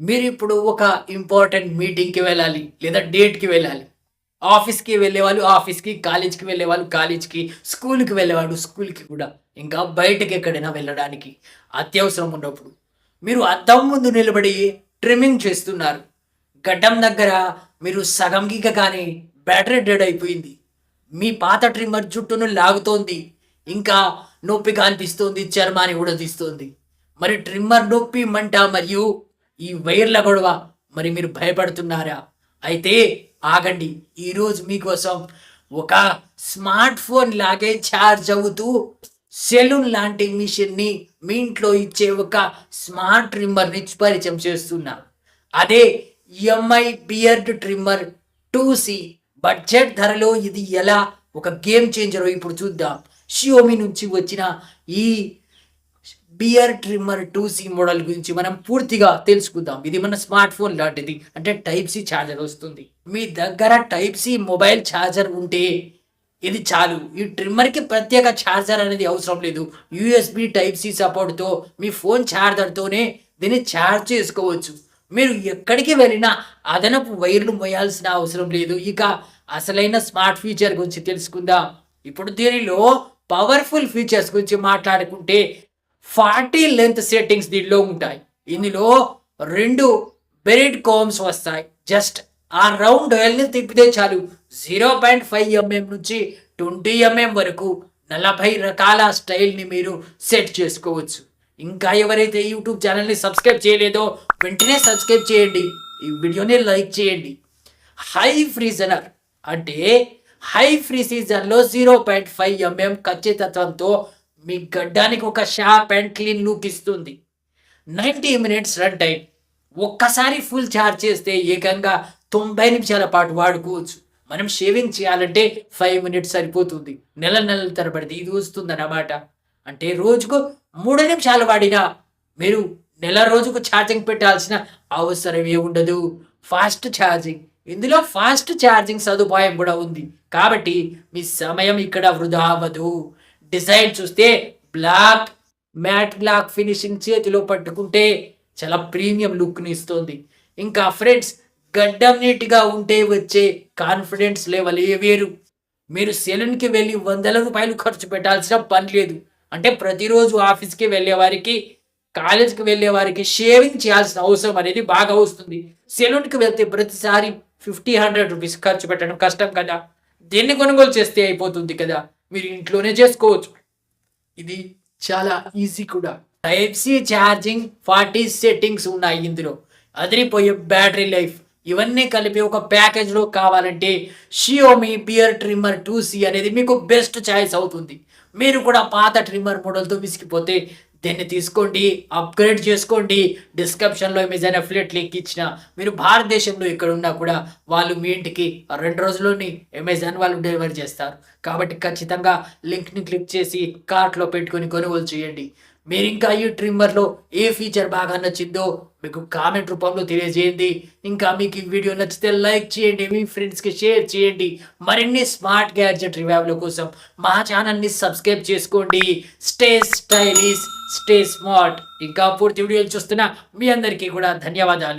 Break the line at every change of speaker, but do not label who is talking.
మీరు ఇప్పుడు ఒక ఇంపార్టెంట్ మీటింగ్కి వెళ్ళాలి లేదా డేట్కి వెళ్ళాలి. ఆఫీస్కి వెళ్ళేవాళ్ళు ఆఫీస్కి కాలేజ్కి వెళ్ళేవాళ్ళు కాలేజ్కి స్కూల్కి వెళ్ళేవాళ్ళు స్కూల్కి కూడా. ఇంకా బయటకి ఎక్కడైనా వెళ్ళడానికి అత్యవసరం ఉన్నప్పుడు మీరు అద్దం ముందు నిలబడి ట్రిమ్మింగ్ చేస్తున్నారు. గడ్డం దగ్గర మీరు సగంకి కానీ బ్యాటరీ డెడ్ అయిపోయింది. మీ పాత ట్రిమ్మర్ జుట్టును లాగుతోంది. ఇంకా నొప్పిగా అనిపిస్తోంది చర్మాన్ని కూడా తీస్తోంది మరి ట్రిమ్మర్ నొప్పి మంట మరియు ఈ వైర్ల గొడవ మరి మీరు భయపడుతున్నారా? అయితే ఆగండి. ఈరోజు మీకోసం ఒక స్మార్ట్ ఫోన్ లాగే ఛార్జ్ అవుతూ సెలూన్ లాంటి మిషన్ని మీ ఇంట్లో ఇచ్చే ఒక స్మార్ట్ ట్రిమ్మర్ని పరిచయం చేస్తున్నా. అదే MI beard trimmer two C budget ధరలో ఇది ఎలా? ఒక గేమ్ చేంజర్ ఇప్పుడు చూద్దాం. షియోమి నుంచి వచ్చిన ఈ beard trimmer two C model గురించి మనం పూర్తిగా తెలుసుకుందాం. ఇది మన స్మార్ట్ ఫోన్ లాంటిది. అంటే టైప్ సి ఛార్జర్ వస్తుంది. మీ దగ్గర టైప్ సి మొబైల్ ఛార్జర్ ఉంటే ఇది చాలు. ఈ ట్రిమ్మర్కి ప్రత్యేక ఛార్జర్ అనేది అవసరం లేదు. యూఎస్బి టైప్ సి సపోర్ట్తో మీ ఫోన్ ఛార్జర్తోనే దీన్ని ఛార్జ్ చేసుకోవచ్చు. మీరు ఎక్కడికి వెళ్ళినా అదనపు వైర్లు మోయాల్సిన అవసరం లేదు. ఇక అసలైన స్మార్ట్ ఫీచర్ గురించి తెలుసుకుందాం. ఇప్పుడు దీనిలో పవర్ఫుల్ ఫీచర్స్ గురించి మాట్లాడుకుంటే ఫార్టీ లెంత్ సెట్టింగ్స్ దీనిలో ఉంటాయి. ఇందులో రెండు బెరిడ్ కోమ్స్ వస్తాయి. జస్ట్ ఆ రౌండ్ ఆయిల్ని తిప్పితే చాలు. జీరో పాయింట్ ఫైవ్ ఎంఎం నుంచి ట్వంటీ ఎంఎం వరకు నలభై రకాల స్టైల్ని మీరు సెట్ చేసుకోవచ్చు. ఇంకా ఎవరైతే యూట్యూబ్ ఛానల్ని సబ్స్క్రైబ్ చేయలేదో వెంటనే సబ్స్క్రైబ్ చేయండి. ఈ వీడియోని లైక్ చేయండి. హై ఫ్రీజనర్ అంటే హై ఫ్రీ సీజన్లో జీరో పాయింట్ ఫైవ్ ఎంఎం ఖచ్చితత్వంతో మీ గడ్డానికి ఒక షార్ప్ అండ్ క్లీన్ లుక్ ఇస్తుంది. Ninety minutes run time. ఒక్కసారి ఫుల్ ఛార్జ్ చేస్తే ఏకంగా తొంభై నిమిషాల పాటు వాడుకోవచ్చు. మనం షేవింగ్ చేయాలంటే ఫైవ్ మినిట్స్ సరిపోతుంది. నెల నెలల తరబడి ఇది వస్తుంది అన్నమాట అంటే రోజుకు మూడు నిమిషాలు వాడినా మీరు నెల రోజుకు ఛార్జింగ్ పెట్టాల్సిన అవసరమే ఉండదు. Fast charging. ఇందులో ఫాస్ట్ ఛార్జింగ్ సదుపాయం కూడా ఉంది. కాబట్టి మీ సమయం ఇక్కడ వృధా అవ్వదు. డిజైన్ చూస్తే బ్లాక్ మ్యాట్ బ్లాక్ ఫినిషింగ్ చేతిలో పట్టుకుంటే చాలా ప్రీమియం లుక్ని ఇస్తుంది. ఇంకా ఫ్రెండ్స్ గడ్డం నీట్గా ఉంటే వచ్చే కాన్ఫిడెన్స్ లెవెల్ ఏ వేరు. మీరు సెలూన్కి వెళ్ళి వందల రూపాయలు ఖర్చు పెట్టాల్సిన పని లేదు. అంటే ప్రతిరోజు ఆఫీస్కి వెళ్ళే వారికి కాలేజ్కి వెళ్ళే వారికి షేవింగ్ చేయాల్సిన అవసరం అనేది బాగా వస్తుంది. సెలూన్కి వెళ్తే ప్రతిసారి ఫిఫ్టీ హండ్రెడ్ రూపీస్ ఖర్చు పెట్టడం కష్టం కదా. దీన్ని కొనుగోలు చేస్తే అయిపోతుంది కదా. మీరు ఇంట్లోనే చేసుకోవచ్చు. ఇది చాలా ఈజీ కూడా. Type C charging forty settings ఉన్నాయి ఇందులో. అదిరిపోయే బ్యాటరీ లైఫ్. ఇవన్నీ కలిపి ఒక ప్యాకేజ్లో కావాలంటే Xiaomi beard trimmer two C అనేది మీకు బెస్ట్ చాయిస్ అవుతుంది. మీరు కూడా పాత ట్రిమ్మర్ మోడల్తో విసిగిపోతే దీన్ని తీసుకోండి అప్గ్రేడ్ చేసుకోండి. డిస్క్రిప్షన్లో ఏమైనా అఫిలియట్ లింక్ ఇచ్చిన మీరు భారతదేశంలో ఇక్కడ ఉన్నా కూడా వాళ్ళు మీ ఇంటికి రెండు రోజుల్లోని అమెజాన్ వాళ్ళు డెలివరీ చేస్తారు. కాబట్టి ఖచ్చితంగా లింక్ని క్లిక్ చేసి కార్ట్లో పెట్టుకొని కొనుగోలు చేయండి. మీరు ఇంకా ఈ ట్రిమ్మర్లో ఏ ఫీచర్ బాగా నచ్చిందో మీకు కామెంట్ రూపంలో తెలియజేయండి. ఇంకా మీకు ఈ వీడియో నచ్చితే లైక్ చేయండి మీ ఫ్రెండ్స్కి షేర్ చేయండి. మరిన్ని స్మార్ట్ గ్యాడ్జెట్ రివ్యూల కోసం మా ఛానల్ని సబ్స్క్రైబ్ చేసుకోండి. స్టే స్టైలిష్ స్టే స్మార్ట్ ఇంకా పూర్తి వీడియోలు చూస్తున్న మీ అందరికీ కూడా ధన్యవాదాలు.